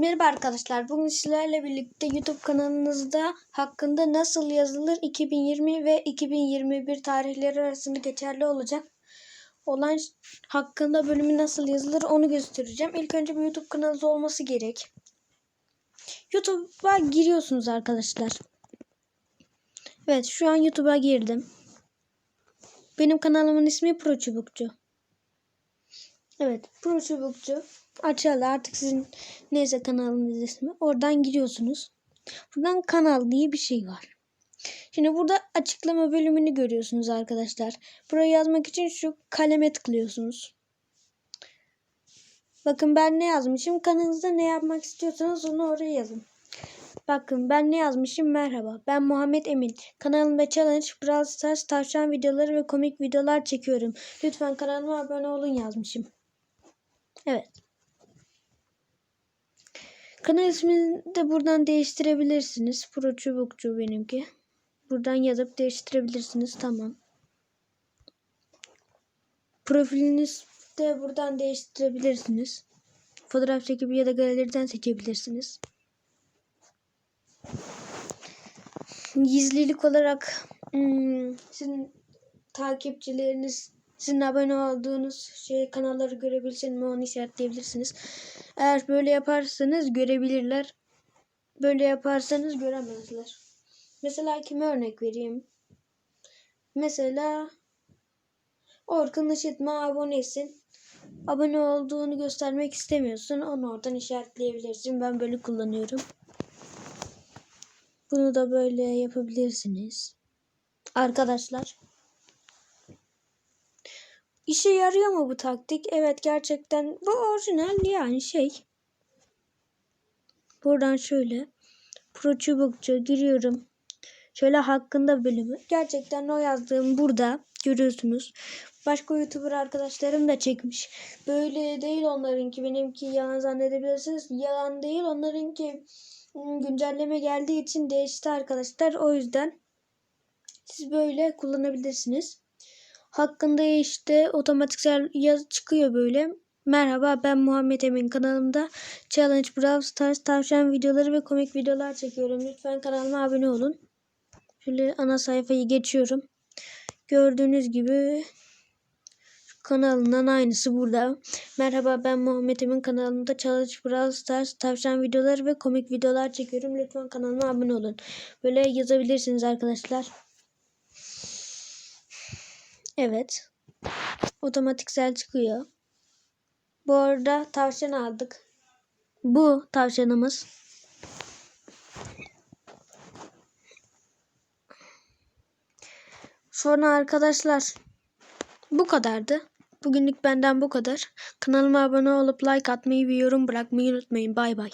Merhaba arkadaşlar. Bugün sizlerle birlikte YouTube kanalınızda hakkında nasıl yazılır 2020 ve 2021 tarihleri arasında geçerli olacak olan hakkında bölümü nasıl yazılır onu göstereceğim. İlk önce bir YouTube kanalınız olması gerek. YouTube'a giriyorsunuz arkadaşlar. Evet şu an YouTube'a girdim. Benim kanalımın ismi Pro Çubukçu. Evet Pro Çubukçu. Açarlı artık sizin neyse kanalınız ismi. Oradan giriyorsunuz. Buradan kanal diye bir şey var. Şimdi burada açıklama bölümünü görüyorsunuz arkadaşlar. Buraya yazmak için şu kaleme tıklıyorsunuz. Bakın ben ne yazmışım. Kanalınızda ne yapmak istiyorsanız onu oraya yazın. Bakın ben ne yazmışım? Merhaba. Ben Muhammed Emin. Kanalımda challenge, Brawl Stars, tavşan videoları ve komik videolar çekiyorum. Lütfen kanalıma abone olun yazmışım. Evet. Kanal ismini de buradan değiştirebilirsiniz. Pro Çubukçu benimki. Buradan yazıp değiştirebilirsiniz. Tamam. Profiliniz de buradan değiştirebilirsiniz. Fotoğraf çekip ya da galeriden seçebilirsiniz. Gizlilik olarak hmm, sizin takipçileriniz sizin abone olduğunuz şey kanalları görebilsin mi onu işaretleyebilirsiniz. Eğer böyle yaparsanız görebilirler. Böyle yaparsanız göremezler. Mesela kime örnek vereyim? Mesela Orkun Işıtma abonesin. Abone olduğunu göstermek istemiyorsun. Onu oradan işaretleyebilirsin. Ben böyle kullanıyorum. Bunu da böyle yapabilirsiniz. Arkadaşlar. İşe yarıyor mu bu taktik? Evet gerçekten bu orijinal yani şey. Buradan şöyle Pro Çubukçu giriyorum. Şöyle hakkında bölümü. Gerçekten o yazdığım burada görüyorsunuz. Başka YouTuber arkadaşlarım da çekmiş. Böyle değil onlarınki. Benimki yalan zannedebilirsiniz. Yalan değil. Onlarınki güncelleme geldiği için değişti arkadaşlar. O yüzden siz böyle kullanabilirsiniz. Hakkında işte otomatiksel yaz çıkıyor böyle. Merhaba ben Muhammed Emin kanalımda Challenge Brawl Stars tavşan videoları ve komik videolar çekiyorum. Lütfen kanalıma abone olun. Şöyle ana sayfayı geçiyorum. Gördüğünüz gibi kanalından aynısı burada. Merhaba ben Muhammed Emin kanalımda Challenge Brawl Stars tavşan videoları ve komik videolar çekiyorum. Lütfen kanalıma abone olun. Böyle yazabilirsiniz arkadaşlar. Evet. Otomatiksel çıkıyor. Bu arada tavşan aldık. Bu tavşanımız. Sonra arkadaşlar bu kadardı. Bugünlük benden bu kadar. Kanalıma abone olup like atmayı ve yorum bırakmayı unutmayın. Bay bay.